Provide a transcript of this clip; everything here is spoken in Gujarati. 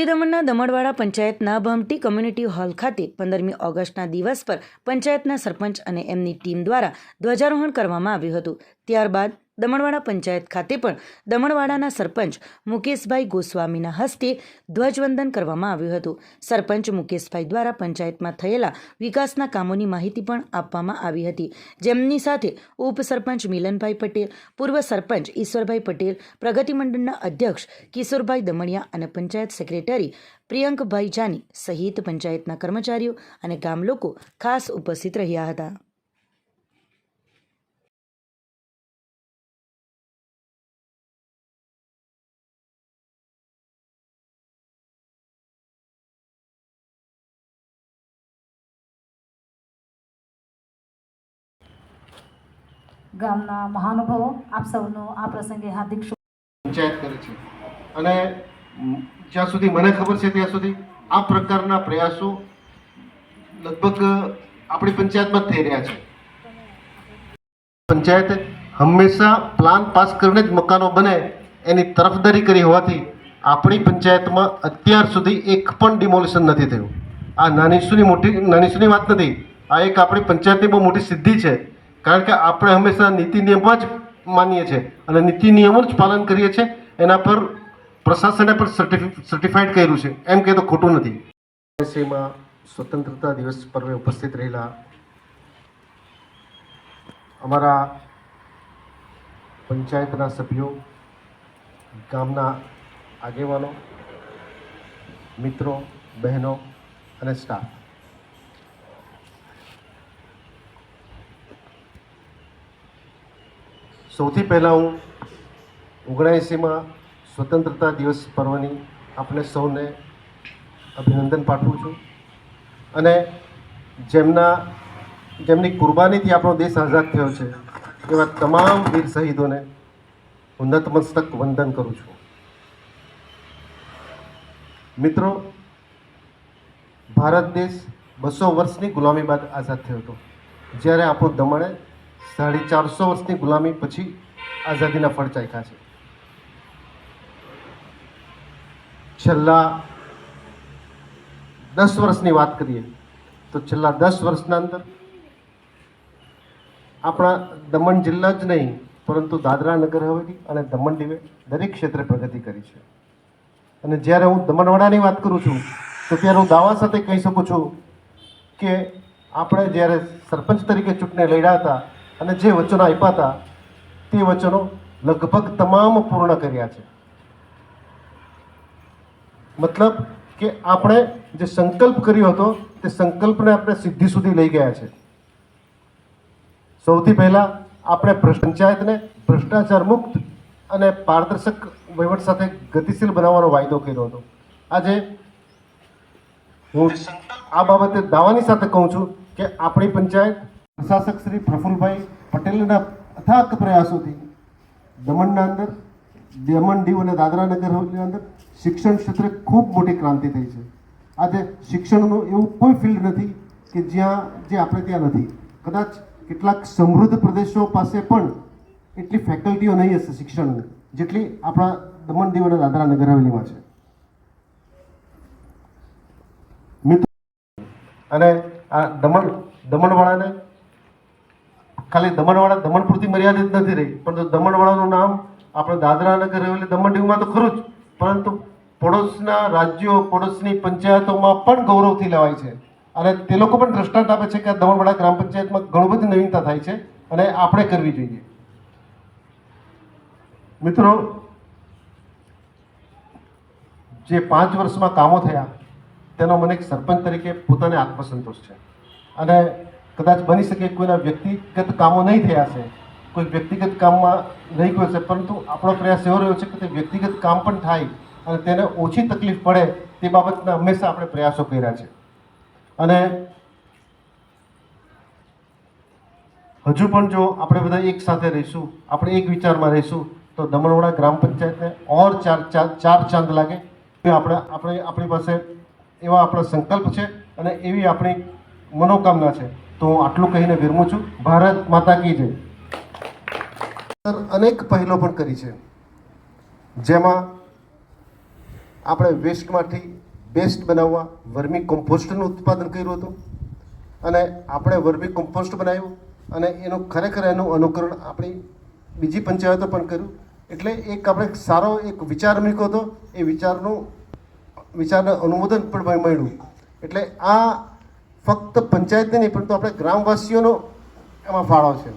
દમણના દમણવાડા પંચાયતના ભમટી કમ્યુનિટી હોલ ખાતે પંદરમી ઓગસ્ટના દિવસ પર પંચાયતના સરપંચ અને એમની ટીમ દ્વારા ધ્વજારોહણ કરવામાં આવ્યું હતું. ત્યારબાદ દમણવાડા પંચાયત ખાતે પણ દમણવાડાના સરપંચ મુકેશભાઈ ગોસ્વામીના હસ્તે ધ્વજવંદન કરવામાં આવ્યું હતું. સરપંચ મુકેશભાઈ દ્વારા પંચાયતમાં થયેલા વિકાસના કામોની માહિતી પણ આપવામાં આવી હતી. જેમની સાથે ઉપસરપંચ મિલનભાઈ પટેલ, પૂર્વ સરપંચ ઈશ્વરભાઈ પટેલ, પ્રગતિ મંડળના અધ્યક્ષ કિશોરભાઈ દમણિયા અને પંચાયત સેક્રેટરી પ્રિયંકભાઈ જાની સહિત પંચાયતના કર્મચારીઓ અને ગામ લોકો ખાસ ઉપસ્થિત રહ્યા હતા. ગામના મહાનુભાવો, આપ સૌનો આ પ્રસંગે હાર્દિક પંચાયત કરે છે. અને જ્યાં સુધી મને ખબર છે ત્યાં સુધી આ પ્રકારના પ્રયાસો લગભગ આપણી પંચાયતમાં થઈ રહ્યા છે. પંચાયત હંમેશા પ્લાન પાસ કરીને જ મકાનો બને એની તરફદારી કરી હોવાથી આપણી પંચાયતમાં અત્યાર સુધી એક પણ ડિમોલિશન નથી થયું. આ નાની સુની મોટી નાની સુની વાત નથી. આ એક આપણી પંચાયતની બહુ મોટી સિદ્ધિ છે. કારણ કે આપણે હંમેશા નીતિ નિયમમાં જ માનીએ છીએ અને નીતિ નિયમોનું જ પાલન કરીએ છીએ. એના પર પ્રશાસને પણ સર્ટિફિ સર્ટિફાઈડ કર્યું છે. એમ કે તો ખોટું નથી. એસીમાં સ્વતંત્રતા દિવસ પર્વે ઉપસ્થિત રહેલા અમારા પંચાયતના સભ્યો, ગામના આગેવાનો, મિત્રો, બહેનો અને સ્ટાફ સૌથી પહેલાં હું ઓગણએંસીમાં સ્વતંત્રતા દિવસ પર્વની આપણે સૌને અભિનંદન પાઠવું છું. અને જેમના, જેમની કુરબાનીથી આપણો દેશ આઝાદ થયો છે, એવા તમામ વીર શહીદોને હું નતમસ્તક વંદન કરું છું. મિત્રો, ભારત દેશ બસો વર્ષની ગુલામી બાદ આઝાદ થયો હતો. જ્યારે આપણું દમણે સાડી ચારસો વર્ષની ગુલામી પછી આઝાદીના ફળ ચાખ્યા છે. છેલ્લા દસ વર્ષની વાત કરીએ તો છેલ્લા દસ વર્ષના અંદર આપણા દમણ જિલ્લા જ નહીં, પરંતુ દાદરા નગર હવેલી અને દમણ દીવે દરેક ક્ષેત્રે પ્રગતિ કરી છે. અને જ્યારે હું દમણવાડાની વાત કરું છું, તો ત્યારે હું દાવા સાથે કહી શકું છું કે આપણે જ્યારે સરપંચ તરીકે ચૂંટણી લડ્યા હતા અને જે વચનો આપ્યા હતા, તે વચનો લગભગ તમામ પૂર્ણ કર્યા છે. મતલબ કે આપણે જે સંકલ્પ કર્યો હતો, તે સંકલ્પને આપણે સિદ્ધિ સુધી લઈ ગયા છે. સૌથી પહેલાં આપણે પંચાયતને ભ્રષ્ટાચાર મુક્ત અને પારદર્શક વહીવટ સાથે ગતિશીલ બનાવવાનો વાયદો કર્યો હતો. આજે હું આ બાબતે દાવાની સાથે કહું છું કે આપણી પંચાયત પ્રશાસક શ્રી પ્રફુલભાઈ પટેલના અથાક પ્રયાસોથી દમણના અંદર, દમણ દીવ અને દાદરા નગરની અંદર શિક્ષણ ક્ષેત્રે ખૂબ મોટી ક્રાંતિ થઈ છે. આજે શિક્ષણનું એવું કોઈ ફિલ્ડ નથી કે જ્યાં, જે આપણે ત્યાં નથી. કદાચ કેટલાક સમૃદ્ધ પ્રદેશો પાસે પણ એટલી ફેકલ્ટીઓ નહીં હશે શિક્ષણની, જેટલી આપણા દમણ દીવ અને દાદરા નગર હવેલીમાં છે. મિત્રો, અને આ દમણ, દમણવાળાને ખાલી દમણવાળા દમણ પૂરતી મર્યાદિત નથી રહી. પરંતુ દમણવાળાનું નામ આપણે દાદરા નગર હવેલી દમણ દીવમાં તો ખરું જ. પરંતુ પડોશના રાજ્યો, પડોશની પંચાયતોમાં પણ ગૌરવથી લેવાય છે. અને તે લોકો પણ દ્રષ્ટાંત આપે છે કે દમણવાડા ગ્રામ પંચાયતમાં ઘણું બધી નવીનતા થાય છે અને આપણે કરવી જોઈએ. મિત્રો, જે પાંચ વર્ષમાં કામો થયા, તેનો મને એક સરપંચ તરીકે પોતાને આત્મસંતોષ છે. અને કદાચ બની શકે કોઈના વ્યક્તિગત કામો નહીં થયા છે, કોઈ વ્યક્તિગત કામમાં નહીં ગયો છે, પરંતુ આપણો પ્રયાસ એવો રહ્યો છે કે તે વ્યક્તિગત કામ પણ થાય અને તેને ઓછી તકલીફ પડે તે બાબતના હંમેશા આપણે પ્રયાસો કર્યા છે. અને હજુ પણ જો આપણે બધા એક સાથે રહીશું, આપણે એક વિચારમાં રહીશું, તો દમણવાડા ગ્રામ પંચાયતને ઓર ચાર ચાર ચાર ચાંદ લાગે. એ આપણે આપણે આપણી પાસે એવા આપણા સંકલ્પ છે અને એવી આપણી મનોકામના છે. તો હું આટલું કહીને વિરમું છું. ભારત માતા કી જય. અનેક પહેલો પણ કરી છે. જેમાં આપણે વેસ્ટમાંથી બેસ્ટ બનાવવા વર્મી કમ્પોસ્ટનું ઉત્પાદન કર્યું હતું અને આપણે વર્મી કમ્પોસ્ટ બનાવ્યું અને એનું ખરેખર એનું અનુકરણ આપણી બીજી પંચાયતો પણ કર્યું. એટલે એક આપણે સારો એક વિચાર મૂક્યો હતો. એ વિચારનું વિચારને અનુમોદન પણ મળ્યું. એટલે આ ફક્ત પંચાયતને નહીં પરંતુ આપણે ગ્રામવાસીઓનો એમાં ફાળો છે.